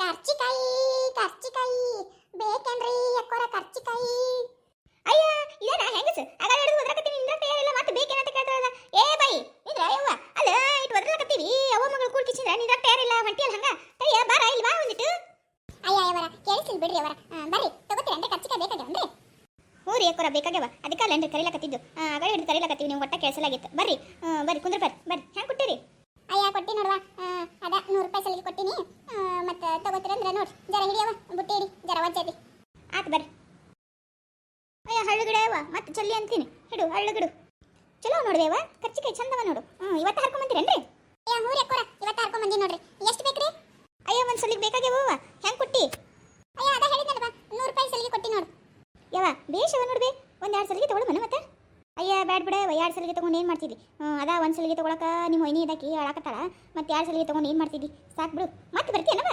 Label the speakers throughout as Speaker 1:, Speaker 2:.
Speaker 1: ಕರ್ಚಿಕಾಯಿ ಕರ್ಚಿಕಾಯಿ ಬೇಕೇನ್ರಿ ಅಕ್ಕೋರ ಕರ್ಚಿಕಾಯಿ? ಅಯ್ಯ ಇದನ್ನ ಹೆಂಗಸ? ಅದ ಹಿಡಿದು ಒದ್ರಕತ್ತೀನಿ ನಿಂದ್ರ ತಯಾರಿಲ್ಲ ಮತ್ತೆ ಬೇಕೇನಂತ ಕೇಳ್ತಾರಲ್ಲ ಏ ಬೈ ನಿಂದ್ರ ಯವ್ವ ಅಲ್ಲ ಇಟ್ಟು ಒದ್ರಕತ್ತೀವಿ ಅವ್ವ ಮಗಳು ಕೂಡ್ಕಿಸಿದ್ರ ನಿಂದ್ರ ತಯಾರಿಲ್ಲ ಹೊಂಟಿಯಲ್ಲ ಹಂಗ? ತಯ್ಯ ಬಾರ ಇಲ್ಲಿ ಬಾ ಒಂದಿಟ್ಟು. ಅಯ್ಯ ಅವರ ಕೇಳಿಸಿಲ್ ಬಿಡ್ರಿ ಅವರ ಬರ್ರಿ ತಗೋತೀರ ಅಂದ್ರೆ ಕರ್ಚಿಕಾಯಿ ಬೇಕಾಗ್ಯಾವನ್ರಿ ಹ್ಞೂ ರೀ ಅಕ್ಕೋರ ಬೇಕಾಗ್ಯಾವ. ಅದಕ್ಕೆ ಅಲ್ಲೇನ್ರಿ ಕರೀಲಕತ್ತಿದ್ದು? ಆಗ ಹಿಡಿದು ಕರೀಲಕತ್ತೀವಿ ನೀವು ಒಟ್ಟ ಕೇಳಿಸಲಾಗಿತ್ತು. ಬರ್ರಿ ಬರ್ರಿ ಕುಂದ್ರ ಬರ್ರಿ ಬರ್ರಿ ಹೆಂಗೆ ಕೊಟ್ಟಿರಿ? ಅಯ್ಯ ಕೊಟ್ಟಿ ನೋಡುವ. ಅದ ನೂರು ರೂಪಾಯಿ ಸಲಿಗೆ ಕೊಟ್ಟಿನಿ. ತಗೋತೀರಂದ್ರೆ ನೋಡಿ ಜರ ಹಿಡಿಯವ ಬುಟ್ಟಿ ಹಿಡಿ ಜರ ಒಜ್ಜದಿ ಆತು ಬರ್ರಿ ಅಯ್ಯ ಹಳ್ಳುಗಿಡವ ಮತ್ತೆ ಚಲ್ಲಿ ಅಂತೀನಿ. ಹಿಡು, ಹಳ್ಳುಗಿಡು. ಚಲೋ ನೋಡ್ದೇವ ಕರ್ಚಿಕಾಯಿ ಚಂದವ ನೋಡು. ಹ್ಞೂ ಇವತ್ತು ಹರ್ಕೊಂಬಂದಿರೇನ್ರಿ? ಅಯ್ಯ ಹ್ಞೂ ರೀ ಅಕ್ಕೋರ ಇವತ್ತು ಹರ್ಕೊಂಬಂದಿ ನೋಡ್ರಿ. ಎಷ್ಟು ಬೇಕ್ರಿ? ಅಯ್ಯ, ಒಂದು ಸಲಿಗೆ ಬೇಕಾಗ್ಯಾವ ಹೆಂಗೆ ಕೊಟ್ಟಿ? ಅಯ್ಯ, ಅದ ಹೇಳಿದ್ನಲ್ವ, ನೂರು ರೂಪಾಯಿ ಸಲಿಗೆ ಕೊಟ್ಟಿ ನೋಡು. ಯಾವ ಬೇಷವ ನೋಡ್ರಿ ಒಂದು ಎರಡು ಸಲಿಗೆ ತೊಗೊಳು ಮನೆ ಮತ್ತೆ? ಅಯ್ಯ, ಬ್ಯಾಡ್ ಬಿಡ ಎರಡು ಸಲಿಗೆ ತಗೊಂಡು ಏನು ಹ್ಞೂ ಅದ ಒಂದು ಸಲಿಗೆ ತಗೊಳಕ ನಿಮ್ಮ ಒಯ್ನಿ ಇದಾಕಿ ಅಳಕತ್ತಾಳ ಮತ್ತೆ ಎರಡು ಸಲಿಗೆ ತಗೊಂಡು ಏನು ಮಾಡ್ತಿದ್ದಿ? ಸಾಕು ಬಿಡು. ಮತ್ತೆ ಬರ್ತೀಯನವ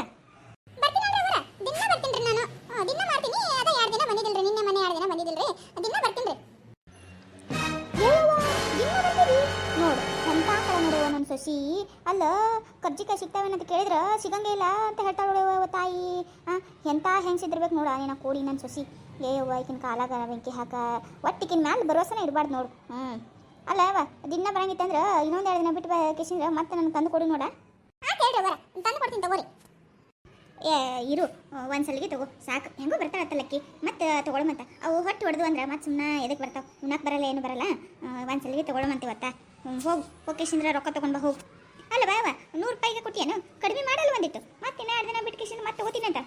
Speaker 1: ದಿನ ಬರ್ತೀನಿ ನಾನು ಆ, ದಿನ ಮಾಡ್ತೀನಿ. ಅದ ಎರಡು ದಿನ ಬಂದಿದ್ದಿಲ್ರಿ? ನಿನ್ನೆ ಮನೆ ಎರಡು ದಿನ ಬಂದಿದ್ದಿಲ್ರಿ? ದಿನ ಬರ್ತೀನಿ ನೋಡು ಎಂತ ಕಳ ನೋಡುವ ನನ್ನ ಸಸಿ. ಅಲ್ಲ, ಕರ್ಜಿಕಾಯಿ ಸಿಗ್ತಾವೇನಂತ ಕೇಳಿದ್ರೆ? ಸಿಗಂಗೇ ಇಲ್ಲ ಅಂತ ಹೇಳ್ತಾಳ ನೋಡುವ ತಾಯಿ. ಹಾಂ ಎಂತ ಹೆಂಗ್ಸಿದಿರ್ಬೇಕು ನೋಡು ನೀನ ಕೂಡಿ ನನ್ನ ಸೊಸಿ. ಏ, ಯವ್ವ, ಈಕಿನ ಕಾಲಾಗ ಬೆಂಕಿ ಹಾಕ. ಒಟ್ಟಿಕಿನ ಮ್ಯಾಲೆ ಭರವಸೆನ ಇರಬಾರ್ದು ನೋಡು. ಹ್ಞೂ ಅಲ್ಲ ಯಾವ ದಿನ ಬರಂಗಿತ್ತಂದ್ರ ಇನ್ನೊಂದು ಎರಡು ದಿನ ಬಿಟ್ಟು ಕೇಸಿಂದ್ರೆ ಮತ್ತೆ ನನಗೆ ತಂದು ಕೊಡಿ ನೋಡ. ತಂದು ಕೊಡ್ತೀನಿ ತಗೋರಿ. ಏ, ಇರು. ಒಂದು ಸಲಿಗೆ ತಗೋ. ಸಾಕು. ಹೆಂಗೋ ಬರ್ತಾಳತ್ತಲ್ಲಕ್ಕಿ ಮತ್ತೆ ತೊಗೊಳಮಂತ ಅವು ಹೊಟ್ಟು ಹೊಡೆದು ಅಂದ್ರೆ ಮತ್ತೆ ಸುಮ್ಮನೆ ಎದಕ್ಕೆ ಬರ್ತಾವ? ಉಣ್ಣಕ್ಕೆ ಬರಲ್ಲ, ಏನು ಬರಲ್ಲ? ಒಂದು ಸಲಿಗೆ ತಗೊಳಮಂತ ಇವತ್ತ ಹೋಗು. ಹೋಗಿಸಿಂದ್ರ ರೊಕ್ಕ ತೊಗೊಂಡ್ ಹೋಗು. ಅಲ್ಲ ಬಾವ ನೂರು ರೂಪಾಯಿಗೆ ಕೊಟ್ಟಿಯೇನು ಕಡಿಮೆ ಮಾಡಲ್ಲ ಒಂದಿತ್ತು ಮತ್ತೆ ಇನ್ನೂ ಎರಡು ದಿನ ಬಿಟ್ಟು ಕಿಸಿಂದ ಮತ್ತೆ ತಗೋತೀನಂತ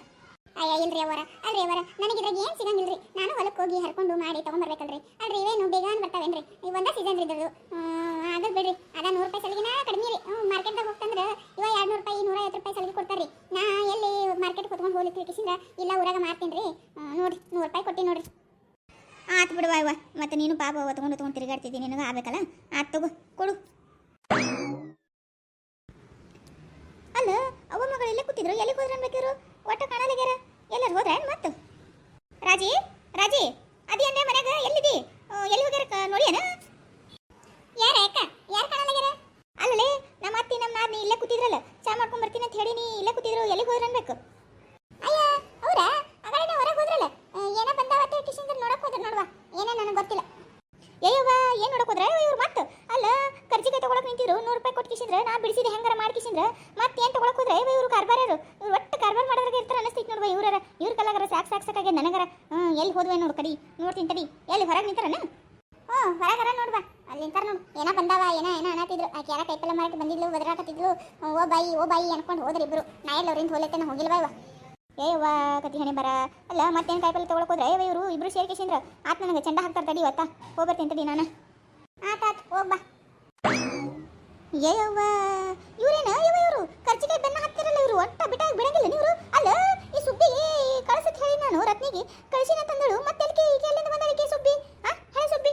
Speaker 1: ಅಯ್ಯ ಇಲ್ರಿ ಅವರ ಅಲ್ರಿ ಅವರ ನನಗೆ ಇದ್ರಾಗ ಏನು ಸಿಗಂಗಿಲ್ರಿ? ನಾನು ಹೊಲಕ್ಕೆ ಹೋಗಿ ಹರ್ಕೊಂಡು ಮಾಡಿ ತೊಗೊಂಬರ್ಬೇಕಲ್ರಿ ಅಲ್ರಿ, ಇವೇನು ಬೇಗ ಬರ್ತಾವೇನ್ರಿ? ಈ ಒಂದ ಸೀಸನ್ ರೀ ಇದ್ರದ್ದು ಆಗಲ್ ಬಿಡ್ರಿ. ಅದ ನೂರು ರೂಪಾಯಿ ಸಲಿಗೆನ ಕಡಿಮೆ ರೀ. ಮಾರ್ಕೆಟ್ದಾಗ ಹೋಗ್ತಂದ್ರೆ ಇವ ಎರಡು ನೂರು ರೂಪಾಯಿ ನೂರ ಐವತ್ತು ರೂಪಾಯಿ ಸಲಿಗೆ ಕೊಡ್ತಾರ್ರಿ ನಾ ಎಲ್ಲಿ ಮಾರ್ಕೆಟ್ ಕುತ್ಕೊಂಡು ಹೋಗ್ಲಿಕ್ಕೆ ಕಿಸಿಂದ ಇಲ್ಲ ಊರಾಗ ಮಾರ್ತೀನಿ ರೀ ನೋಡ್ರಿ ನೂರು ರೂಪಾಯಿ ಕೊಟ್ಟಿ ನೋಡ್ರಿ ಆತು ಬಿಡುವ ಇವ ಮತ್ತೆ ನೀನು ಪಾಪ ಅವ ತಗೊಂಡು ತಗೊಂಡು ತಿರುಗಾಡ್ತಿದ್ದಿ ನಿನಗೆ ಆಗ್ಬೇಕಲ್ಲ ಆತು ತಗೋ ಕೊಡು ಅಲ್ಲ ಅವ ಮಗಳು ಎಲ್ಲೇ ಕೂತಿದ್ರು ಎಲ್ಲಿ ಹೋದ್ರ ಅನ್ಬೇಕಿದ್ರು ಒಟ್ಟ ಕಾಣಲಾಗ್ಯಾರ ಎಲ್ಲರೂ ಹೋದ್ರೆ ಮತ್ತು ರಾಜಿ ರಾಜಿ ಅದೇನ್ರೆ ಮನ್ಯಾಗ ಎಲ್ಲಿದಿ? ಎಲ್ಲಿ ಹೋಗ್ಯಾರ ನೋಡ್ಯಾನ ಯಾರ ಅಕ್ಕ? ಯಾರು ಕಾಣಲಾಗ್ಯಾರ? ಅಲ್ಲಲೇ, ನಮ್ಮ ಅತ್ತಿ, ನಮ್ಮ ನಾದ್ನಿ ಇಲ್ಲೇ ಕೂತಿದ್ರಲ್ಲ, ಚಾ ಮಾಡ್ಕೊಂಡ್ ಬರ್ತೀನಿ ಅಂತ ಹೇಳಿ ನೀ ಇಲ್ಲೇ ಕೂತಿದ್ರು ಎಲ್ಲಿ ಹೋದ್ರ ಅನ್ಬೇಕು ಅಯ್ಯ ಹೌದಾ ಅಗಲೇ ಹೊರಗೆ ಹೋದ್ರಲ್ಲ ಏನ ಬಂದಾವತ್ತೆ ಕಿಶಿಂದ್ರ ನೋಡಕ್ ಹೋದ್ರ ನೋಡ್ವಾ ಏನೇ ನನಗೆ ಗೊತ್ತಿಲ್ಲ ಏಯವ್ವ, ಏನ್ ನೋಡಕೋದ್ರ ಇವ್ರು ಮತ್ತೆ. ಅಲ್ಲ, ಕರ್ಜಿಕಾಯಿ ತಗೊಳಕ್ ನಿಂತಿದ್ರು, ನೂರು ರೂಪಾಯಿ ಕೊಟ್ಟು ಕಿಸಿದ್ರೆ ನಾ ಬಿಡಿಸಿದ ಹೆಂಗಾರ ಮಾಡಿ ಕಿಶಿಂದ್ರ. ಮತ್ತೆ ಏನು ತಗೊಳಕ್ ಹೋದ್ರೆ? ಇವರು ಕಾರ್ಬಾರರು ಇವ್ರು ಒಟ್ಟು ಕಾರ್ಬಾರ್ ಮಾಡೋದ್ರಾಗ ಇರ್ತಾರ ಅನಸ್ತೈತಿ ನೋಡುವ ಇವ್ರರ. ಇವ್ರ ಕಲಾಗರ ಸಾಕ್ ಸಾಕ್, ಸಾಕಾಗೆ ನನಗರ? ಹ್ಞೂ ಎಲ್ಲಿ ಹೋದ್ವೆ ನೋಡು ಕಡಿ. ನೋಡ್ತೀನಿ ತಡಿ ಎಲ್ಲಿ ಹೊರಗೆ ನಿಂತಾರನ? ಹ್ಞೂ ಹೊರಗರ ನೋಡ್ವಾ. ಅಲ್ಲಿ ನಿಂತಾರ ನೋಡು. ಏನ ಬಂದಾವ, ಏನ ಏನ ಅನ್ನತ್ತಿದ್ರು ಆಕೆ ಯಾರ ಕೈಪಲ್ಲ ಮಾಡಕ್ಕೆ ಬಂದಿದ್ಲು, ಒದರಾಕತ್ತಿದ್ಲು. ಓ ಬಾಯಿ ಓ ಬಾಯಿ ಅನ್ಕೊಂಡು ಹೋದ್ರಿ ಇಬ್ರು ನಾ ಎಲ್ಲ ಅವ್ರಿಂದ ಹೋಲೈತೆ ಹೋಗಿಲ್ವಾ ಇವ? ಏವ್ವ, ಕತಿ ಹಣೆ ಬರ ಅಲ್ಲ, ಮತ್ತೇನು ಕಾಯಿಪಲ್ಲೆ ತೊಗೊಳಕ್ಕೆ ಹೋದ್ರೆ? ಏವ ಇವರು? ಇಬ್ರು ಸೇರಿ ಕೇಸಿಂದ್ರ ಆತ್ ನನಗೆ ಚಂಡ ಹಾಕ್ತಾರೆ ತಡಿ ಇವತ್ತ. ಹೋಗ್ಬರ್ತೀನಿ ತಡಿ ನಾನು. ಆತ, ಆತ್, ಹೋಗ್ ಬಾ. ಏಯವ್ವ ಇವ್ರೇನ? ಇವ ಇವರು? ಖರ್ಚಿಗೆ ಬೆನ್ನ ಹಾಕ್ತಿರಲ್ಲ ಇವರು? ಒಟ್ಟ ಬಿಟ್ಟಾಗಿ ಬಿಡಂಗಿಲ್ಲ ನೀವು ಅಲ್ಲ ಈ ಸುಬ್ಬಿಗೆ ಕಳ್ಸತ್ ಹೇಳಿ ನಾನು ರತ್ನಿಗೆ ಕಳ್ಸಿನ ತಂದಳು ಮತ್ತೆ ಎಲ್ಕೆ ಈಗ ಎಲ್ಲಿಂದ ಬಂದಳಿಕೆ ಸುಬ್ಬಿ ಆ ಹೇಳ ಸುಬ್ಬಿ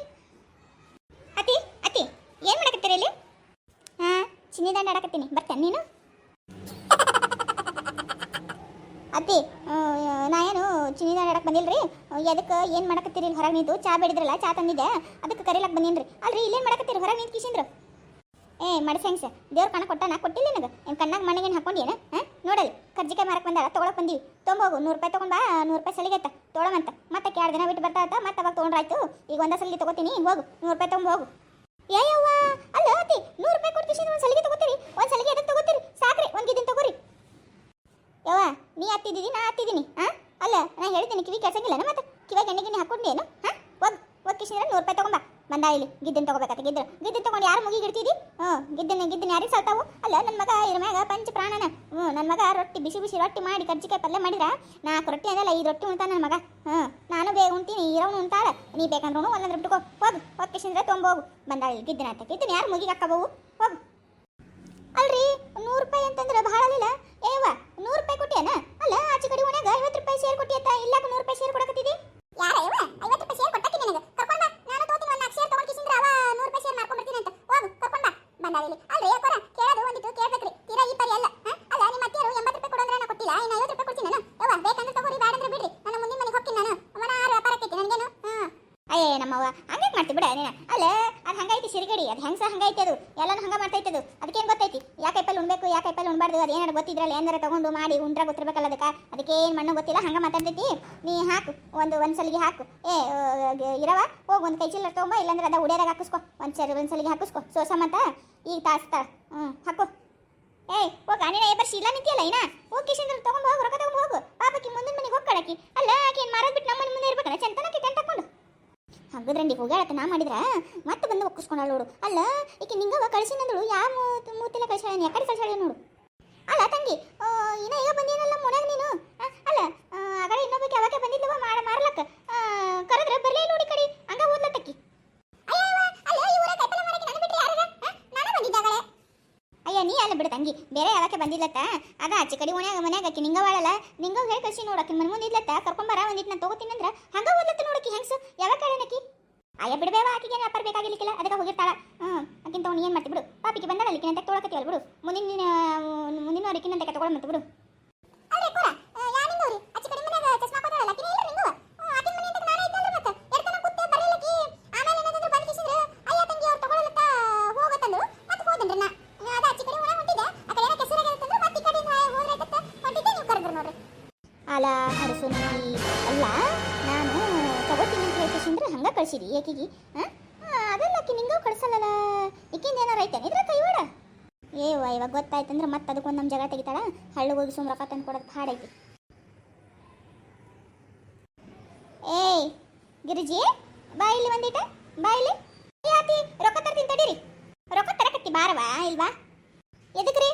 Speaker 1: ಅತಿ ಅತಿ ಏನ್ ಮಾಡಕತ್ತೀರಿ ಇಲ್ಲಿ ಹಾ ಚಿನ್ನಿ ದಂಡ ಆಡಕತ್ತೀನಿ ಬರ್ತೇನೆ ನೀನು ಅತ್ತಿ ಆ, ನಾ ಏನು ಚಿನ್ನಿದ ಆಡಕ್ಕೆ ಎದಕ್ಕೆ ಏನು ಮಾಡಕತ್ತೀರಿ ಹೊರಗೆ ನಿಂತು? ಚಾ ಬೇಡಿದ್ರಲ್ಲ, ಚಾ ತಂದಿದ್ದೆ ಅದಕ್ಕೆ ಕರೀಲಕ್ಕೆ ಬಂದೇನ್ರಿ. ಅಲ್ರಿ ಇಲ್ಲೇನು ಮಾಡಕತ್ತೀರಿ? ಹೊರಗೆ ನಿಂತು ಕಿಸಿಂದ್ರು ಏ, ಮಡಸಂಗ್ಸ, ದೇವ್ರ ಕಣ ಕೊಟ್ಟ ನಾ ಕೊಟ್ಟಿಲ್ಲ ನಿನಗೆ? ಏನು ಕಣ್ಣಾಗ ಮಣ್ಣಿಗೇನು ಹಾಕೊಂಡೇನು ಹಾಂ? ನೋಡಲ್ಲಿ, ಕರ್ಜಿಕಾಯಿ ಮಾರಕ್ಕೆ ಬಂದಾರ ತೊಗೊಳಕ್ಕೆ ಬಂದೀವಿ. ತೊಗೊಂಬೋಗು ನೂರು ರೂಪಾಯಿ ತೊಗೊಂಡ್ ಬಾ, ನೂರು ರೂಪಾಯಿ ಸಲಿಗತ್ತ ತೊಗೊಳಮಂತ ಮತ್ತೆ ಎರಡು ದಿನ ಬಿಟ್ಟು ಬರ್ತಾ ಮತ್ತೆ ಅವಾಗ ತೊಗೊಂಡ್ರಾಯ್ತು. ಈಗ ಒಂದ ಸಲ ತೊಗೋತೀನಿ, ಹೋಗು ನೂರು ರೂಪಾಯಿ ತೊಗೊಂಡು ಹೋಗು. ಏಯವ್ವ ಅಲ್ಲ ಅತ್ತಿ ನೂರು ರೂಪಾಯಿ ಕೊಟ್ಟು ಒಂದು ಸಲಿಗೆ ತೊಗೋತೀರಿ ಒಂದು ಸಲಿಗೆ ಎದಕ್ಕೆ ತೊಗೋತೀರಿ ಸಾಕ್ರಿ ಒಂದು ಗಿದ್ದಿನ ತೊಗೋರಿ ಯವ್ವ ನೀ ಹತ್ತಿದ್ದೀನಿ ನಾ ಹತ್ತಿದ್ದೀನಿ ಹಾಂ ಅಲ್ಲ ನಾ ಹೇಳ್ತೀನಿ ಕಿವಿ ಕೆಲ್ಸಂಗಿಲ್ಲ ಮತ್ತೆ ಕಿವಿಗೆ ಎಣ್ಣೆ ಗಿಣ್ಣೆ ಹಾಕೊಂಡೇನು ಹಾಂ ಹೋಗ್ ಹೋಗಿ ಕಿಶಿಂದ್ರ ನೂರು ರೂಪಾಯಿ ಬಂದ ಇಲ್ಲಿ ಗಿದ್ದನ್ ತಗೋಬೇಕತ್ತ ಗಿದ್ರು ಗಿದ್ದನ್ ತಗೊಂಡು ಯಾರು ಮುಗಿ ಇಡ್ತಿದ್ದಿ ಹ್ಞೂ, ಗಿದ್ದನ್ ಗಿದ್ದನ್ ಯಾರಿಗೆ ಸಾಲ್ತಾವು ಅಲ್ಲ ನನ್ನ ಮಗ ಇದ್ರ ಮ್ಯಾಗ ಪಂಚ ಪ್ರಾಣನ. ಹ್ಞೂ ನನ್ನ ಮಗ ರೊಟ್ಟಿ ಬಿಸಿ ಬಿಸಿ ರೊಟ್ಟಿ ಮಾಡಿ ಕರ್ಜಿಕಾಯಿ ಪಲ್ಯ ಮಾಡಿದ್ರ ನಾಲ್ಕು ರೊಟ್ಟಿ ಅದಲ್ಲ, ಐದು ರೊಟ್ಟಿ ಉಣ್ತಾನೆ ನನ್ನ ಮಗ. ಹ್ಞೂ, ನಾನು ಬೇಗ ಉಣ್ತೀನಿ ಇರೋನು ಉಣ್ತಾಳ. ನೀ ಬೇಕಂದ್ರೂ ಒಂದೊಂದು ಬಿಟ್ಕೋ ಹೋಗು ಹೋಗಿ ಕಿಶಿಂದ್ರ ತೊಗೊಂಬೋಗು ಬಂದ ಇಲ್ಲಿ ಗಿದ್ದನ ಅಂತ ಗಿದ್ದನ್ ಯಾರು ಮುಗಿಗೆ ಹಾಕಬೋವು? ಹೋಗು. ಅಲ್ರಿ, ನೂರು ರೂಪಾಯಿ ಅಂತಂದ್ರೆ ಭಾಳ ಅಲ್ಲಿಲ್ಲ ಏವ ನೂರು ರೂಪಾಯಿ ಕೊಟ್ಟಿಯನ? ಅಲ್ಲ, ಆಚೆ ಕಡೆ ಓಣ್ಯಾಗ ಐವತ್ತು ರೂಪಾಯಿ ಶೇರ್ ಅಂತ ಇಲ್ಲಾಕ ನೂರು ರೂಪಾಯಿ ಶೇರ್ ಕೊಡಕತ್ತಿದಿ? ಯಾರ ಇವ ಐವತ್ತು ರೂಪಾಯಿ ಶೇರ್ ಕೊಟ್ಟಕ್ಕೆ ನಿನಗೆ ಕರ್ಕೊಂಡ ನಾನು ತಗೋತೀನಿ ಒಂದು ನಾಲ್ಕು ಶೇರ್ ತಗೊಂಡು ಕಿಸಿಂದ್ರ ಅವ ನೂರು ರೂಪಾಯಿ ಶೇರ್ ಮಾಡ್ಕೊಂಡ್ ಬರ್ತೀನಿ ಅಂತ ಹೋಗು ಕರ್ಕೊಂಡ ಬಂದಾಳಿಲಿ ಅಲ್ರಿ ಯಾಕೋರ ಕೇಳೋದು ಒಂದಿಟ್ಟು ಕೇಳ್ಬೇಕ್ರಿ ತೀರಾ ಈ ಪರಿ ಅಲ್ಲ ಹ? ಅಲ್ಲ ನಿಮ್ಮ ಅತ್ತಿಯರು ಎಂಬತ್ತು ರೂಪಾಯಿ ಕೊಡೋದ್ರೆ ನಾ ಕೊಟ್ಟಿಲ್ಲ ಇನ್ನು ಐವತ್ತು ರೂಪಾಯಿ ಕೊಡ್ತೀನಿ ನಾನು ಯವ್ವ ಬೇಕಂದ್ರೆ ತಗೋರಿ ಬೇಡಂದ್ರೆ ಬಿಡ್ರಿ ನನ್ನ ಮುಂದಿನ ಮನೆಗೆ ಹೋಗ್ತೀನಿ ನಾನು ಅವನ ಆರು ವ್ಯಾಪಾರಕ್ಕೆ ನನಗೇನು ಹಾಂ ಅಯ್ಯೇ ನಮ್ಮವ್ವ ಹಂಗೆ ಹಂಗೈತಿ ಅದು. ಎಲ್ಲಾನು ಹಂಗ ಮಾಡ್ತೈತಿ ಅದು. ಅದಕ್ಕೇನು ಗೊತ್ತೈತಿ? ಯಾಕೆ ಕೈಪಲ್ಲಿ ಉಣ್ಬೇಕು ಯಾ ಕೈಪಲ್ಲಿ ಉಣ್ಬಾರ್ದು, ಅದು ಏನಾರು ಗೊತ್ತಿದ್ರಲ್ಲ, ಏನಾರ ತಗೊಂಡು ಮಾಡಿ ಉಂಡ್ರ ಗೊತ್ತಿರ್ಬೇಕಲ್ಲ ಅದಕ್ಕೆ? ಅದಕ್ಕೆ ಏನು ಮಣ್ಣು ಗೊತ್ತಿಲ್ಲ, ಹಂಗೆ ಮಾತಾಡ್ತೈತಿ. ನೀ ಹಾಕು, ಒಂದು ಒಂದು ಸಲಿಗೆ ಹಾಕು. ಏ ಇರವ ಹೋಗಿ ಒಂದು ಕೈ ಚಿಲ್ಲರ್ ತೊಗೊಂಬ, ಇಲ್ಲಾಂದ್ರೆ ಅದ ಉಡ್ಯಾದಾಗ ಹಾಕಿಸ್ಕೊ. ಒಂದು ಸರಿ ಒಂದು ಸಲಿಗೆ ಹಾಕಿಸ್ಕೊ. ಸೋಸ ಮತ್ತ ಈಗ ತಾಸ್ತ ಹ್ಞೂ ಹಾಕು. ಏಯ್ ಓ ನೀನ ಏ ಶೀಲಾ ನಿಂತಿಯಲ್ಲ ಇನ್ನ? ಹೋಗಿ ಕಿಶನ್ ತಗೊಂಡು ಹೋಗು ರೊಕ್ಕ ತಗೊಂಡು ಹೋಗು ಪಾಪಕ್ಕೆ ಮುಂದಿನ ಮನೆಗೆ ಹೋಗ್ಕಳಕಿ ಅಲ್ಲ ಆಕೆ ಏನು ಮಾರೋದು ಬಿಟ್ಟು ನಮ್ಮ ಮನೆ ಮುಂದೆ ಇರ್ಬೇಕಲ್ಲ ಚಂತನಕ್ಕೆ ಟೆಂಟ್ ಹಾಕೊಂಡು ಹಗ್ಗದ್ರಂಡಿ ಹೋಗ್ಯಾಳತ್ತ ನಾ ಮಾಡಿದ್ರ ಮತ್ತೆ ಬಂದು ಒಕ್ಕಿಸ್ಕೊಂಡಾಳ ನೋಡು. ಅಲ್ಲ, ಈಕೆ ನಿಂಗವ ಕಳ್ಸಿನಂದಳು, ಯಾವ ಮೂತ್ ಮೂತಿಲ್ಲ ಕಳ್ಸಾಳ ಯಾಕಡೆ ಕಳ್ಸಾಳ ನೋಡು. ಅಲ್ಲ ತಂಗಿ ಇನ್ನ ಈಗ ಬಂದೇನಲ್ಲ ಮುನ್ಯಾಗ ನೀನು? ಅಲ್ಲ ಆಗಡೆ ಇನ್ನೊಬ್ಬಕ್ಕೆ ಯಾವಾಗ ಬಂದಿದ್ದವ ಮಾಡ ಮಾರ್ಲಕ್ಕ. ಕರೆದ್ರೆ ಬರ್ಲೇ ನೋಡಿ ಕಡಿ, ಹಂಗ ಓದ್ಲತ್ತಕ್ಕಿ. ಅಯ್ಯ ನೀ ಅಲ್ಲ ಬಿಡು ತಂಗಿ, ಬೇರೆ ಯಾವಕ್ಕೆ ಬಂದಿಲ್ಲತ್ತ ಅದ ಆಚೆ ಕಡೆ ಓಣ್ಯಾಗ ಮನ್ಯಾಗ ಆಕಿ ನಿಂಗವಾಳಲ್ಲ ನಿಂಗ ಹೇಳಿ ಕಳ್ಸಿ ನೋಡಕ್ಕೆ ಮನ್ ಮುಂದೆ ಇದ್ಲತ್ತ? ಕರ್ಕೊಂಬರ ಒಂದಿಟ್ಟು ನಾನು ತಗೋತೀನಿ ತಗೋತೀನಂದ್ರ? ಹಂಗ ಓದ್ಲತ್ತ ನೋಡಕ್ಕೆ ಹೆಂಗ್ಸು? ಯಾವಾಗ ಕೇಳನಕಿ ಅಯ್ಯ ಬಿಡ್ಬೇವ ಆಕಿಗೆ ಅಪ್ಪರ್ ವ್ಯಾಪಾರ ಬೇಕಾಗಿರ್ಲಿಕ್ಕಿಲ್ಲ? ಅದಕ್ಕೆ ಹೋಗಿರ್ತಾಳ. ಹ್ಞೂ ಅಕ್ಕಿಂತ ಅವ್ನು ಏನು ಮಾಡ್ತಿ ಬಿಡು. ಪಾಪಿಗೆ ಬಂದಾಳ ಅಲ್ಲಿಕಿನ ಅಂತ ತೊಗೊಳಕತ್ತೀವಲ್ಲ ಬಿಡು. ಮುಂದಿನ ಮುಂದಿನ ಅವರಿಕಿನ ತೊಗೊಳ ಮತ್ತೆ. ಬಿಡು ಅಲ್ಲ ಹರಸು ಹಂಗ ಕಳ್ಸಿರಿ ಏಕೆಗಿ? ಅದಲ್ಲ ಆಕಿ ನಿಂಗೂ ಕಳ್ಸಲ್ಲಲ್ಲ ಈಕಿಂದ ಏನಾರ ಐತೆ ಇದ್ರ ಕೈವಾಡ ಏವ ಇವಾಗ ಗೊತ್ತಾಯ್ತಂದ್ರೆ ಮತ್ತೆ ಅದಕ್ಕೊಂದು ನಮ್ಮ ಜಗ ತೆಗಿತಾಳ. ಹಳ್ಳಿಗೆ ಹೋಗಿ ಸುಮ್ ರೊಕ್ಕ ತಂದು ಕೊಡೋದು ಹಾಡೈತಿ. ಏಯ್, ಗಿರಿಜಿ, ಬಾ ಇಲ್ಲಿ ಬಂದಿಟ್ಟ. ಏ ಆತಿ, ರೊಕ್ಕ ತರ್ತೀನಿ ತಡೀರಿ. ರೊಕ್ಕ ತರಕತ್ತಿ ಬಾರವಾ ಇಲ್ವಾ? ಎದಕ್ಕೆ ಅಲ್ರಿ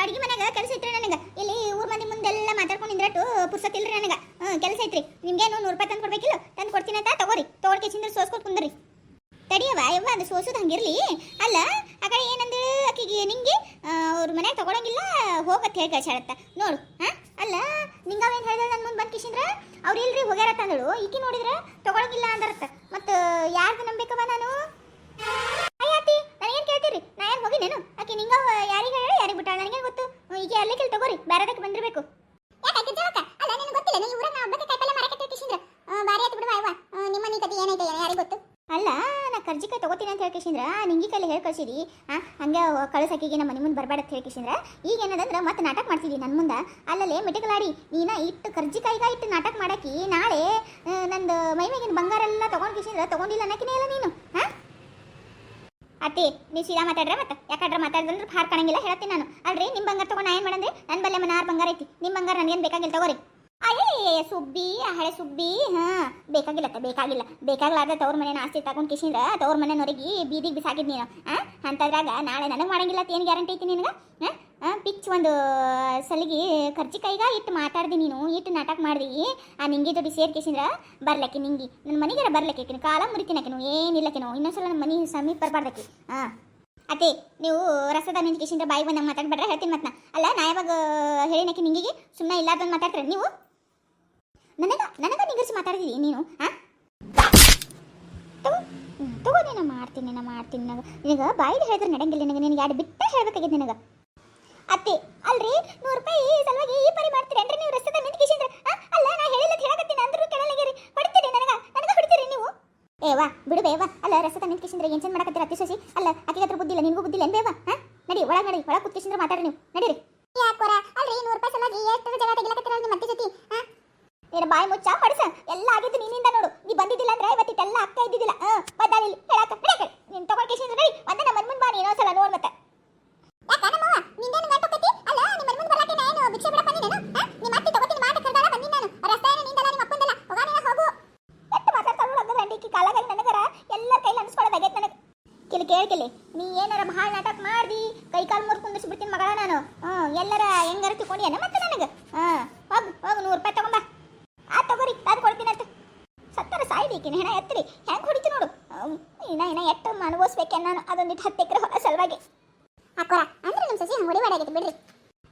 Speaker 1: ಅಡಿಗೆ ಮನ್ಯಾಗ ಕೆಲಸ ಐತ್ರಿ ನನಗೆ. ಇಲ್ಲಿ ಊರ್ ಮಂದಿ ಮುಂದೆಲ್ಲ ಮಾತಾಡ್ಕೊಂಡು ನಿಂದ್ರಟ್ಟು ಪುರ್ಸತ್ ಇಲ್ರಿ ನನಗೆ. ಹ್ಞೂ ಕೆಲಸ ಐತ್ರಿ. ನಿಮ್ಗೇನು ನೂರು ರೂಪಾಯಿ ತಂದು ಕೊಡ್ಬೇಕಿಲ್ಲ? ತಂದು ಕೊಡ್ತೀನಿ ಅಂತ ತಗೋರಿ. ತಗೊಳ್ಕೆ ಚಿಂದ್ರ ಸೋಸ್ಕೊಂಡು ಕುಂದ್ರಿ. ತಡಿಯವ ಯವ್ವ, ಅದು ಸೋಸೋದು ಹಂಗಿರ್ಲಿ. ಅಲ್ಲ ಆಕಡೆ ಕಡೆ ಅಕ್ಕಿಗೆ ಆಕಿಗೆ ನಿಂಗೆ ಅವ್ರ ಮನೆಗೆ ತಗೊಳಂಗಿಲ್ಲ ಹೋಗತ್ತೆ ಹೇಳಿ ಕಳ್ಸಾಳತ್ತ ನೋಡು, ಹಾ? ಅಲ್ಲ ನಿಂಗವೇನು ಹೇಳ್ದೆ ನನ್ನ ಮುಂದೆ ಬಂದು ಕಿಶಿಂದ್ರ? ಅವ್ರು ಇಲ್ರಿ ಹೋಗ್ಯಾರತ್ತ ಅಂದಳು. ಈಕಿ ನೋಡಿದ್ರೆ ತಗೊಳಂಗಿಲ್ಲ ಅಂದರತ್ತ. ಮತ್ತು, ಯಾರ್ದು ನಂಬೇಕವ ನಾನು? ಅಯ್ಯಾತಿ ನನಗೇನು ಕೇಳ್ತೀರಿ? ನಾ ಏನು ಹೋಗಿನೇನು ಆಕೆ ನಿಂಗ ಯಾರಿಗೆ ಹೇಳಿ ಯಾರಿಗೆ ಬಿಟ್ಟಾಳ ನನಗೇನು ಗೊತ್ತು ಹ್ಮ್, ಈಗ ಅಲ್ಲೇ ಕೇಳಿ ತಗೋರಿ ಬರೋದಕ್ಕೆ ಬಂದಿರಬೇಕು. ಯಾಕೆ ಜವಕ ಅಲ್ಲ ನಿನಗೆ ಗೊತ್ತಿಲ್ಲ ನೀ ಊರಾಗ ನಾವು ಹಬ್ಬಕ್ಕೆ ಕಾಯಿಪಲ್ಲೆ ಮಾರಕತ್ತೆ ಕಿಶಿಂದ್ರ ಬಾರಿ ಆಯ್ತು ಬಿಡುವ ಅವ್ವ ನಿಮ್ಮ ಮನೆ ಕತೆ ಏನೈತೆ ಯಾರಿಗೆ ಗೊತ್ತು? ಅಲ್ಲ ನಾ ಕರ್ಜಿಕಾಯಿ ತಗೋತೀನಿ ಅಂತ ಹೇಳ್ಕೇಶಿಂದ್ರ ನಿಂಗಿ ಕೈಲಿ ಹೇಳಿ ಕಳ್ಸಿದಿ ಆ ಹಂಗೆ ಕಳಿಸಕ್ಕಿಗೆ ನಮ್ಮ ಮನೆ ಮುಂದೆ ಬರಬೇಡ ಅಂತ ಹೇಳ್ಕೇಶಿಂದ್ರ ಈಗ ಏನದಂದ್ರೆ ಮತ್ತೆ ನಾಟಕ ಮಾಡ್ತಿದ್ದಿ ನನ್ನ ಮುಂದೆ. ಅಲ್ಲಲ್ಲೇ ಮಿಟಕಲಾಡಿ ನೀನ ಇಟ್ಟು ಕರ್ಜಿಕಾಯಿಗ ಇಟ್ಟು ನಾಟಕ ಮಾಡಾಕಿ ನಾಳೆ ನಂದು ಮೈ ಮೇಗಿನ ಬಂಗಾರ ಎಲ್ಲ ತಗೊಂಡ್ ಕಿಶಿಂದ್ರ ತಗೊಂಡಿಲ್ಲ ಅನ್ನಕಿನೇ ಇಲ್ಲ ನೀನು ಹಾ? ಅತ್ತಿ ನೀವು ಸೀದಾ ಮಾತಾಡ್ರೆ ಮತ್ತೆ? ಯಾಕಂದ್ರೆ ಮಾತಾಡಿದ್ರೆ ಹಾರ್ ಕಾಣಂಗಿಲ್ಲ ಹೇಳ್ತೀನಿ ನಾನು. ಅಲ್ರಿ ನಿಮ್ಮ ಬಂಗಾರ ತಗೊಂಡು ನಾ ಏನು ಮಾಡಂದ್ರೆ ನನ್ನ ಬಲ್ಲೆ ಮನಾರ್ ಬಂಗಾರ ಐತಿ. ನಿಮ್ಮ ಬಂಗಾರ ನನಗೇನು ಬೇಕಾಗಿಲ್ಲ ತಗೋರಿ. ಅಯ್ಯೇ ಸುಬ್ಬಿ, ಹಳೆ ಸುಬ್ಬಿ, ಹಾ. ಬೇಕಾಗಿಲ್ಲ ಬೇಕಾಗಿಲ್ಲ. ಬೇಕಾಗ್ಲಾರ್ದ ತವ್ರ ಮನೆ ಆಸ್ತಿ ತಗೊಂಡು ಕಿಶಿಂದ್ರ, ತವ್ರ ಮನೆನವ್ರಿಗೆ ಬೀದಿಗೆ ಬಿಸಾಕಿದ್ ನೀನು. ಆ? ಅಂತದ್ರಾಗ ನಾಳೆ ನನಗೆ ಮಾಡಂಗಿಲ್ಲ ಏನ್ ಗ್ಯಾರಂಟಿ ಐತಿ ನಿನಗೆ? ಆ? ಪಿಚ್ ಒಂದು ಸಲಿಗೆ ಖರ್ಚಿ ಕೈಗ ಇಟ್ಟು ಮಾತಾಡ್ದಿ ನೀನು, ಇಟ್ಟು ನಾಟಕ ಮಾಡ್ದಿ. ಆ, ನಿಂಗಿ ಜೋಡಿ ಸೇರ್ಕೇಸಿಂದ್ರ ಬರ್ಲಕ್ಕೆ ನಿಂಗಿ. ನನ್ನ ಮನೆಗಾರ ಬರ್ಲಕ್ಕೆ ಕಾಲ ಮುರಿತೀನಕಿನು ಏನಿಲ್ಲಕಿನು ಇನ್ನೊಂದ್ಸಲ ನಮ್ಮ ಮನೆ ಸಮೀಪ ಬರ್ಬಾರ್ದಕ್ಕೆ. ಹಾಂ ಅತ್ತೆ, ನೀವು ರಸದ ನಿಂತ್ಕೇಸಿಂದ್ರ ಬಾಯಿ ಬಂದಂಗೆ ಮಾತಾಡ್ಬೇಡ್ರೆ, ಹೇಳ್ತೀನಿ ಮತ್ತೆ. ಅಲ್ಲ, ನಾ ಯಾವಾಗ ಹೇಳಿನಕ್ಕೆ ನಿಂಗಿಗೆ ಸುಮ್ಮನೆ ಇಲ್ಲಾರ್ದಂಗೆ ಮಾತಾಡ್ತಾರೆ ನೀವು? ನನಗ ನನಗ ನಿಗರ್ಸಿ ಮಾತಾಡ್ತಿದ್ದಿ ನೀನು ಹಾಂ ತಗೋ ನೀನು ಮಾಡ್ತೀನಿ ನಾನು ಮಾಡ್ತೀನಿ ನನಗೆ ನಿನಗೆ ಬಾಯಿಲಿ ಹೇಳಿದ್ರೆ ನಡೆಯಂಗಿಲ್ಲ ನಿನಗೆ ನಿನಗೆ ಎರಡು ಬಿಟ್ಟೆ ಹೇಳ್ಬೇಕಾಗಿದೆ ನಿನಗೆ? ಅತ್ತೆ, ಅಲ್ರಿ? ನೂರು ರೂಪಾಯಿ ಸಲುವಾಗಿ ಈ ಪರಿ ಮಾಡ್ತೀರಿ ಅಂದ್ರೆ ನೀವು ರಸ್ತೆ ನಿಂತು ಕಿಶಿಂದ್ರ ಅಲ್ಲ, ನಾ ಹೇಳಿಲ್ಲ ಹೇಳಕತ್ತೀನಿ, ಅಂದ್ರೂ ಕೇಳಲಾಗಿರಿ ಹೊಡಿತೀರಿ ನನಗ? ನನಗ ಹೊಡಿತೀರಿ ನೀವು? ಏವಾ ಬಿಡು ಬೇವ ಅಲ್ಲ ರಸ್ತೆ ನಿಂತು ಕಿಶಿಂದ್ರ ಏನ್ ಚಂದ ಮಾಡಕತ್ತೀರ ಅತ್ತಿ ಸಸಿ? ಅಲ್ಲ ಅಕ್ಕಿಗತ್ರ ಬುದ್ಧಿ ಇಲ್ಲ, ನಿನಗೂ ಬುದ್ಧಿ ಇಲ್ಲ ಬೇವ ನಡಿ, ಒಳಗೆ ನಡಿ, ಒಳಗೆ ಕೂತ್ ಕಿಶಿಂದ್ರ ಮಾತಾಡ್ರಿ ನೀವು ನಡೀರಿ ಯಾಕೋರ ಅಲ್ರಿ ನೂರು ರೂಪಾಯಿ ಸಲುವಾಗಿ ಎಷ್ಟು ಜನ ತೆಗಿಲಕತ್ತೀರ ನಿಮ್ಮ ಅತ್ತಿ ಜೊತೆ ಹಾ ಏನ ಬಾಯಿ ಮುಚ್ಚ ಪಡಿಸ ಎಲ್ಲ ಆಗಿದ್ದು ನಿನ್ನಿಂದ ನೋಡು ನೀ ಬಂದಿದ್ದಿಲ್ಲ ಅಂದ್ರೆ ಇವತ್ತಿಟ್ಟೆಲ್ಲ ಅಕ್ಕ ಇದ್ದಿದ್ದಿಲ್ಲ ಹಾ ಬದ್ದಾಳಿ ಹೇಳಕ್ಕ ಹೇಳಕ್ಕ ನೀನು ತಗೊಂಡ್ ಕಿಶಿಂದ್ರ ನಡಿ ಒಂದ ನಮ್ಮ ಮನ್ ಮುಂದೆ ಬಾ ನೀನು ಸಲ ನೋಡ್ ಮತ್ತೆ ಯಾಕ ನಮ್ಮವ್ವ ನಿಂದೇನು ಗಂಟು ಕತ್ತಿ ಅಲ್ಲ ನಿಮ್ಮ ಮನ್ ಮುಂದೆ ಬರಕ್ಕೆ ನಾನು ಭಿಕ್ಷೆ ಬಿಡ ಬಂದಿನೇನು ನಿಮ್ಮ ಅತ್ತಿ ತಗೋತೀನಿ ಮಾಟ ಕರ್ದಾಳ ಬಂದಿನ ನಾನು ರಸ್ತೆ ನಿಂದಲ್ಲ ನಿಮ್ಮ ಅಪ್ಪಂದಲ್ಲ ಹೋಗ ನೀನು ಹೋಗು ಎಷ್ಟು ಮಾತಾಡ್ತಾಳು ಹಂಗದ ಅಂಡಿಕಿ ಕಾಲಾಗ ನನಗರ ಎಲ್ಲರ ಕೈಲಿ ಅನ್ಸ್ಕೊಳ್ಳೋದಾಗೈತೆ ನನಗೆ ಕಿಲಿ ಕೇಳ್ಕಿಲಿ ನೀ ಏನಾರ ಭಾಳ ನಾಟಕ ಮಾಡ್ದಿ? ಕೈ ಕಾಲು ಮುರ್ದು ಕುಂದಿಸಿ ಬಿಡ್ತೀನಿ ಮಗಳ ನಾನು. ಹ್ಞೂ ಎಲ್ಲರ ಹೆಂಗಾರ ತಿಳ್ಕೊಂಡಿಯೇನ ಮತ್ತೆ ನನಗೆ? ಹಾಂ ಹೋಗು ಹೋಗು ನೂರು ರೂಪಾಯಿ ತಗೊಂಬ ಆ ತಗೋರಿ ಅದು ಕೊಡ್ತೀನಿ ಅಂತ. ಸತ್ತರ ಸಾಯ್ದಿಕ್ಕಿನ ಹೆಣ ಎತ್ತರಿ ಹೆಂಗೆ ಹೊಡಿತು ನೋಡು. ಇನ್ನ ಇನ್ನ ಎಟ್ಟು ಅನುಭವಿಸ್ಬೇಕೆ ನಾನು ಅದೊಂದಿಟ್ಟು ಹತ್ತು ಎಕರೆ ಹೊಲ ಸಲುವಾಗಿ. ಹಾಕೋರ ಅಂದ್ರೆ ನಿಮ್ಮ ಸಸಿ ಹಂಗೆ ಹೊಡಿಬೇಡಾಗಿತ್ತು ಬಿಡ್ರಿ.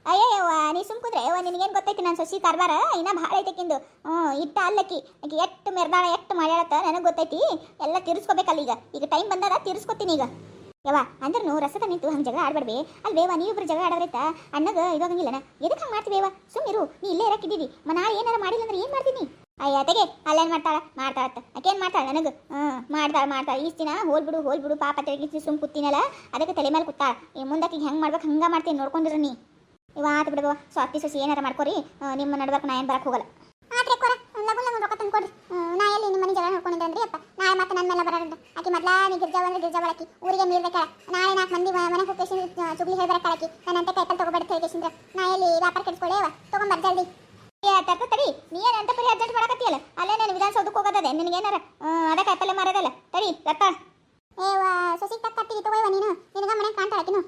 Speaker 1: ಅಯ್ಯೋ ನೀ ಸುಮ್ ಸುಮ್ಕುದ್ರೆ ಅಯ್ಯೋ ನಿನಗೇನು ಗೊತ್ತೈತಿ ನಾನು ಸಸಿ ಕಾರ್ಬಾರ ಇನ್ನ ಭಾಳ ಐತೆಕಿಂದು ಹ್ಞೂ ಇಟ್ಟ ಅಲ್ಲಕ್ಕಿ. ಆಕೆ ಎಷ್ಟು ಮೆರ್ದಾಳ ಎಷ್ಟು ಮಾಡ್ಯಾಳತ್ತ ನನಗೆ ಗೊತ್ತೈತಿ. ಎಲ್ಲ ತೀರಿಸ್ಕೋಬೇಕಲ್ಲ ಈಗ. ಈಗ ಟೈಮ್ ಬಂದಾಗ ತೀರಿಸ್ಕೊತೀನಿ ಈಗ. ಯವ್ವ ಅಂದ್ರೂ ರಸದ ನಿಂತು ಹಂಗೆ ಜಗಳ ಆಡ್ಬೇಡ್ಬೇ. ಅಲ್ವೇವ ನೀವಿಬ್ರು ಜಗಳ ಆಡೋದ್ರೈತ ಅಣ್ಣಗ ಇದಾಗಂಗಿಲ್ಲನ ಎದಕ್ಕೆ ಹಂಗೆ ಮಾಡ್ತೀವೇವ ಸುಮ್ಮಿರು ನೀ ಇಲ್ಲೇ ಇರಕ್ಕಿದ್ದೀವಿ ಮ ನಾ ಏನಾರ ಮಾಡಿಲ್ಲ ಅಂದ್ರೆ ಏನು ಮಾಡ್ತೀನಿ ಅಯ್ಯ, ತೆಗೆ ಅಲ್ಲೇನು ಮಾಡ್ತಾಳ? ಮಾಡ್ತಾಳತ್ತ. ಆಕೇನು ಮಾಡ್ತಾಳ ನನಗೆ? ಹ್ಞೂ ಮಾಡ್ತಾಳ ಮಾಡ್ತಾಳ. ಈಸ್ ದಿನ ಹೋಲ್ ಬಿಡು ಹೋಲ್ ಬಿಡು, ಪಾಪ ತೆಗಿಸಿ ಸುಮ್ ಕೂತಿನಲ್ಲ, ಅದಕ್ಕೆ ತಲೆ ಮೇಲೆ ಕೂತಾಳ. ಈ ಮುಂದಕ್ಕೆ ಹೆಂಗೆ ಮಾಡ್ಬೇಕು, ಹಂಗೆ ಮಾಡ್ತೀನಿ ನೋಡ್ಕೊಂಡಿರ ನೀ. ಇವತ್ತು ಬಿಡುವ ಸ್ವಾತಿ, ಸೊಸಿ ಏನಾರ ಮಾಡ್ಕೊರಿ. ನಿಮ್ಮ ನಡ್ಬರ್ಕ ನಾ ಏನು ಬರಕ್ಕೆ ಹೋಗಲ್ಲ ಆದ್ರೆ ಕೊರ ಲಗು ಲಗು ರೊಕ್ಕ ತಂದ್ಕೊಡ್ರಿ ನಾ ಎಲ್ಲಿ ನಿಮ್ಮ ಮನೆ ಜಗಳ ನೋಡ್ಕೊಂಡಿದ್ದೆ ಅಂದ್ರೆ ಅಪ್ಪ ನಾಳೆ ಮತ್ತೆ ನನ್ನ ಮೇಲೆ ಬರೋಣ ಆಕಿ ಮೊದ್ಲ ನೀ ಗಿರ್ಜಾ ಬಂದ್ರೆ ಗಿರ್ಜಾ ಬಳಕಿ ಊರಿಗೆ ಮೀರ್ಬೇಕಾಳ ನಾಳೆ ನಾಲ್ಕು ಮಂದಿ ಮನೆ ಹೋಗಿ ಚುಗ್ಲಿ ಹೇಳಿ ಬರಕಾಳಕಿ ನನ್ನಂತ ಕೈಪಲ್ ತಗೋಬೇಡ ಹೇಳಿಕೆಸಿಂದ್ರ ನಾ ಎಲ್ಲಿ ವ್ಯಾಪಾರ ಕೆಡ್ಸ್ಕೊಳ್ಳಿ ಅವ ತಗೊಂಬರ್ ಜಲ್ದಿ. ತಡಿ, ನೀ ಏನಂತ ಅಂತ ಪರಿ ಅರ್ಜೆಂಟ್ ಮಾಡಕತ್ತಿಯಲ್ಲ? ಅಲ್ಲೇ ನಾನು ವಿಧಾನಸೌಧಕ್ಕೆ ಹೋಗೋದದೆ ನಿನಗೇನಾರ ಅದ ಕಾಯಿಪಲ್ಲೆ ಮಾರೋದಲ್ಲ. ತರಿ ರಕ್ಕ ಏ ಸೊಸಿ ತಕ್ಕತ್ತಿ ತಗೋಯ್ವ ನೀನು, ನಿನಗ ಮನೆ ಕಾಣ್ತಾಳಕಿನು